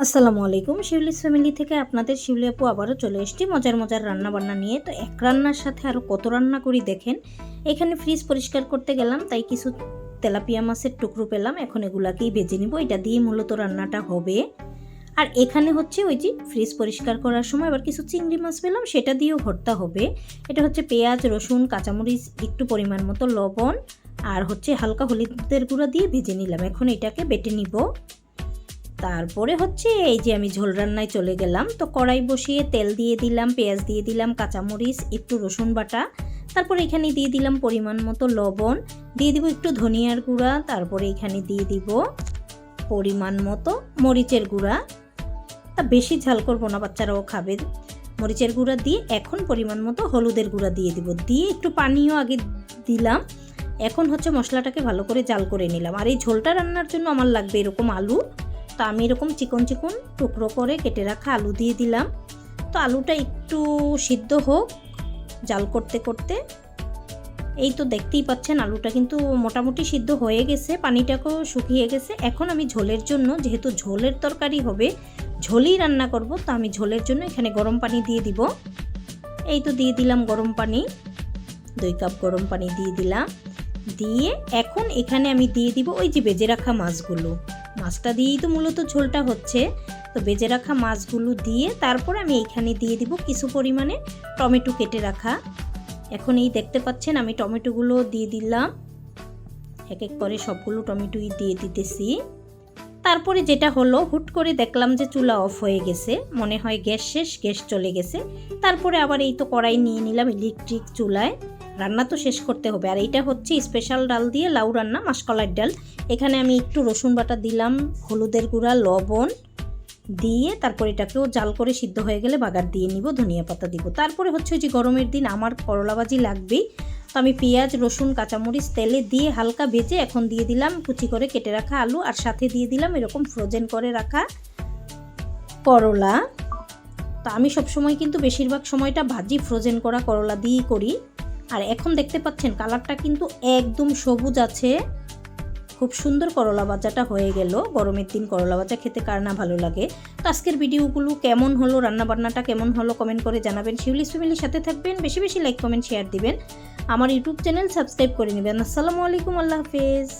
আসসালামু আলাইকুম। শিউলিস ফ্যামিলি থেকে আপনাদের শিউলি আপু আবারও চলে এসেছি। মজার মজার রান্না বান্না নিয়ে। তো এক রান্নার সাথে আরও কত রান্না করি দেখেন। এখানে ফ্রিজ পরিষ্কার করতে গেলাম, তাই কিছু তেলাপিয়া মাছের টুকরো পেলাম। এখন এগুলাকেই ভেজে নিব। এটা দিয়ে মূলত রান্নাটা হবে। আর এখানে হচ্ছে ওই যে ফ্রিজ পরিষ্কার করার সময় আবার কিছু চিংড়ি মাছ পেলাম। সেটা দিয়েও ভর্তা হবে। এটা হচ্ছে পেঁয়াজ, রসুন, কাঁচামরিচ, একটু পরিমাণ মতো লবণ, আর হচ্ছে হালকা হলুদের গুঁড়া দিয়ে ভেজে নিলাম। এখন এটাকে বেটে নিব। তারপরে হচ্ছে এই যে আমি ঝোল রান্নায় চলে গেলাম। তো কড়াই বসিয়ে তেল দিয়ে দিলাম, পেঁয়াজ দিয়ে দিলাম, কাঁচামরিচ, একটু রসুন বাটা। তারপরে এখানে দিয়ে দিলাম পরিমাণ মতো লবণ। দিয়ে দিব একটু ধনিয়ার গুঁড়া, তারপরে এখানে দিয়ে দিব পরিমাণ মতো মরিচের গুঁড়া। তা বেশি ঝাল করব না, বাচ্চারাও খাবে। মরিচের গুঁড়া দিয়ে এখন পরিমাণ মতো হলুদের গুঁড়া দিয়ে দিব। দিয়ে একটু পানিও আগে দিলাম। এখন হচ্ছে মশলাটাকে ভালো করে জাল করে নিলাম। আর এই ঝোলটা রান্নার জন্য আমার লাগবে এরকম আলু। তো আমি এরকম চিকন চিকন টুকরো করে কেটে রাখা আলু দিয়ে দিলাম। তো আলুটা একটু সিদ্ধ হোক, জাল করতে করতে। এই তো দেখতেই পাচ্ছেন আলুটা কিন্তু মোটামুটি সিদ্ধ হয়ে গেছে, পানিটাকেও শুকিয়ে গেছে। এখন আমি ঝোলের জন্য, যেহেতু ঝোলের তরকারি হবে, ঝোলই রান্না করব, তো আমি ঝোলের জন্য এখানে গরম পানি দিয়ে দিব। এই তো দিয়ে দিলাম গরম পানি, দুই কাপ গরম পানি দিয়ে দিলাম। দিয়ে এখন এখানে আমি দিয়ে দিব ওই যে বেজে রাখা মাছগুলো। মাছটা দিয়েই তো মূলত ঝোলটা হচ্ছে। তো বেজে রাখা মাছগুলো দিয়ে তারপর আমি এইখানে দিয়ে দিব কিছু পরিমাণে টমেটো কেটে রাখা। এখন এই দেখতে পাচ্ছেন আমি টমেটোগুলো দিয়ে দিলাম। এক এক করে সবগুলো টমেটোই দিয়ে দিতেছি। তারপরে যেটা হলো, হুট করে দেখলাম যে চুলা অফ হয়ে গেছে। মনে হয় গ্যাস শেষ, গ্যাস চলে গেছে। তারপরে আবার এই তো কড়াই নিয়ে নিলাম ইলেকট্রিক চুলায়। রান্না তো শেষ করতে হবে। আর এইটা হচ্ছে স্পেশাল ডাল দিয়ে লাউ রান্না মাসকলার ডাল। এখানে আমি একটু রসুন বাটা দিলাম, হলুদের গুঁড়া, লবণ দিয়ে তারপর এটাকেও জাল করে সিদ্ধ হয়ে গেলে বাগার দিয়ে নিব, ধনিয়া পাতা দিব। তারপরে হচ্ছে যে গরমের দিন আমার করলা করলাবাজি লাগবেই। তো আমি পেঁয়াজ, রসুন, কাঁচামরিচ, তেলে দিয়ে হালকা ভেজে এখন দিয়ে দিলাম, কুচি করে কেটে রাখা আলু, আর সাথে দিয়ে দিলাম এরকম ফ্রোজেন করে রাখা করলা। তো আমি সবসময় কিন্তু বেশিরভাগ সময়টা ভাজি ফ্রোজেন করা করলা দিয়েই করি। আর এখন দেখতে পাচ্ছেন কালারটা কিন্তু একদম সবুজ আছে। খুব সুন্দর করলা বাজাটা হয়ে গেল। গরমের দিন করলা বাজা খেতে কার না ভালো লাগে। তো আজকের ভিডিওগুলো কেমন হলো, রান্নাবান্নাটা কেমন হলো কমেন্ট করে জানাবেন। শিউলি ফ্যামিলির সাথে থাকবেন, বেশি বেশি লাইক কমেন্ট শেয়ার দিবেন। আমার ইউটিউব চ্যানেল সাবস্ক্রাইব করে নেবেন। আসসালামু আলাইকুম, আল্লাহ হাফেজ।